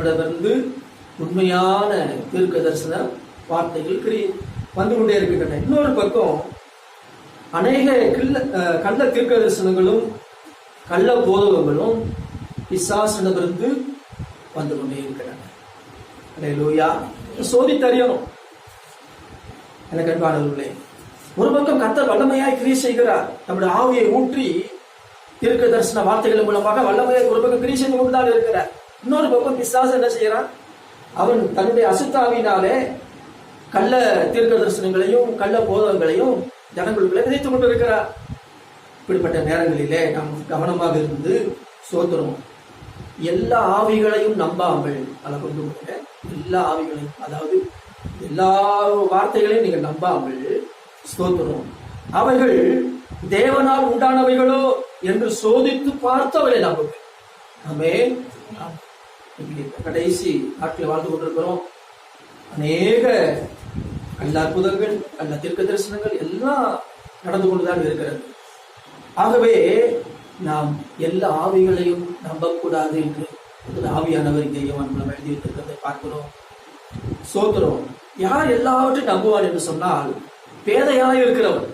இருந்து உண்மையான தீர்க்க தரிசன வார்த்தைகள் கிரி வந்து கொண்டே இருக்கின்றன. இன்னொரு பக்கம் அநேக கிள்ள கள்ள தீர்க்க தரிசனங்களும் கள்ள போதகங்களும் பிசாசிடமிருந்து வந்து கொண்டே இருக்கின்றன. லோயா சோதித்தறியணும் எனக்கு அன்பானவர்களே ஒரு பக்கம் கத்த வல்லமையாய் கிரி செய்கிறார். நம்முடைய ஆவியை ஊற்றி தீர்க்க தரிசன வார்த்தைகள் மூலமாக வல்லமையாய் ஒரு பக்கம் கிரி செய்து கொண்டுதான் இருக்கிறார். இன்னொரு பக்கம் பிசாசு என்ன செய்யறான்? அவன் தன்னுடைய அசுத்தாவினாலே கள்ள தீர்க்க தரிசனங்களையும் கள்ள போதகங்களையும் ஜனங்களுக்குள்ளே விதைத்துக் கொண்டிருக்கிறார். இப்படிப்பட்ட நேரங்களிலே நாம் கவனமாக இருந்து சோதரும் எல்லா ஆவிகளையும் நம்பாமல் அதை கொண்டு எல்லா ஆவிகளையும் அதாவது எல்லா வார்த்தைகளையும் நீங்கள் நம்பாமல் ஸ்தோத்திரம் அவைகள் தேவனால் உண்டானவைகளோ என்று சோதித்து பார்த்து அவளை நம்புங்க ஆமே கடைசி நாட்டில் வாழ்ந்து கொண்டிருக்கிறோம். அநேக நல்ல அற்புதங்கள் நல்ல தீர்க்க தரிசனங்கள் எல்லாம் நடந்து கொண்டுதான் இருக்கிறது. ஆகவே நாம் எல்லா ஆவிகளையும் நம்பக்கூடாது என்று ஆவியானவர் இங்கேயும் யோவான் மூலம் எழுதி வைத்திருக்கிறதை பார்க்கிறோம். சோத்திரம் யார் எல்லாவற்றையும் நம்புவான் என்று சொன்னால் பேதையாக இருக்கிறவன்.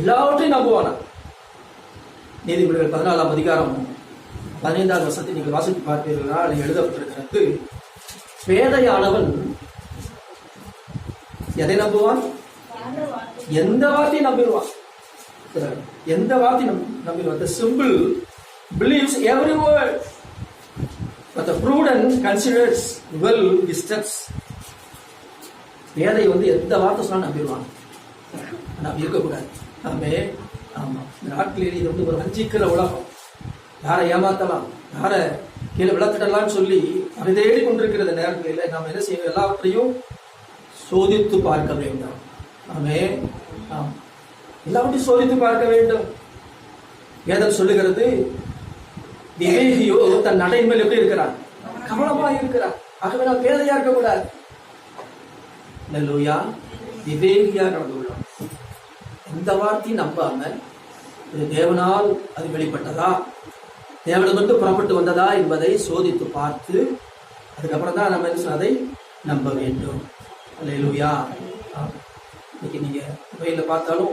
எல்லாவற்றையும் நம்புவானா? நீதிபதிகள் பதினாலாம் அதிகாரம் பதினைந்தாவது வருஷத்தை நீங்கள் வாசித்து பார்ப்பீர்களா? அதில் எழுதப்பட்டிருக்கிறது. பேதையானவன் எதை நம்புவான்? எந்த வார்த்தையும் நம்பிடுவான்? எந்த வார்த்தையும் நம்பிடுவான்? The simple believes every word but the prudent considers well his steps. வேதை வந்து எந்த வார்த்தை சொன்னாலும் நம்பிடுவான். நாம் இருக்கக்கூடாது நாமே ஆமா. இந்த நாட்டில் இது வந்து ஒரு வஞ்சிக்கிற உலகம். யாரை ஏமாத்தலாம்? யாரை கீழே விளக்கிடலாம்னு சொல்லி அதை தேடி கொண்டிருக்கிற நேரங்களில் நாம் என்ன செய்வோம் எல்லாவற்றையும் சோதித்து பார்க்க வேண்டும். ஆமே. ஆம். எல்லாவற்றையும் சோதித்து பார்க்க வேண்டும். வேதம் சொல்லுகிறது விவேகியோ தன் நடைமையில் எப்படி இருக்கிறார் கவனமா இருக்கிறார் ஆகவே நாம் பேதையா இருக்கக்கூடாது. நல்லூயா விவேகியா நடந்து கொள்ளும் எந்த வார்த்தையும் நம்பாம இது தேவனால் அது வெளிப்பட்டதா? தேவனிடமிருந்து புறப்பட்டு வந்ததா என்பதை சோதித்து பார்த்து அதுக்கப்புறம் தான் நம்ம என்ன அதை நம்ப வேண்டும். அல்லேலூயா. இன்னைக்கு நீங்க மொபைலில் பார்த்தாலும்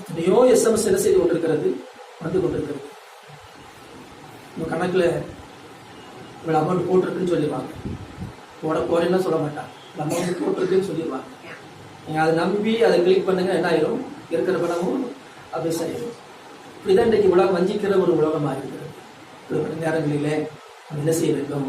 எத்தனையோ எஸ்எம்எஸ் என்ன செய்து கொண்டிருக்கிறது வந்து கொண்டிருக்கிறது. உங்க கணக்குல இவ்வளவு அமௌண்ட் போட்டிருக்குன்னு சொல்லிடுவாங்க போட போறேன்னு சொல்ல மாட்டாங்க. அமௌண்ட் போட்டிருக்குன்னு சொல்லிடுவாங்க நீங்க அதை நம்பி அதை கிளிக் பண்ணுங்க என்ன ஆயிரும்? இருக்கிற பணமும் அபிஸ் ஆயிரும் இப்படிதான் இன்றைக்கு உலகம் வஞ்சிக்கிற ஒரு உலகமாக இருக்குது நேரங்களிலே என்ன செய்ய வேண்டும்?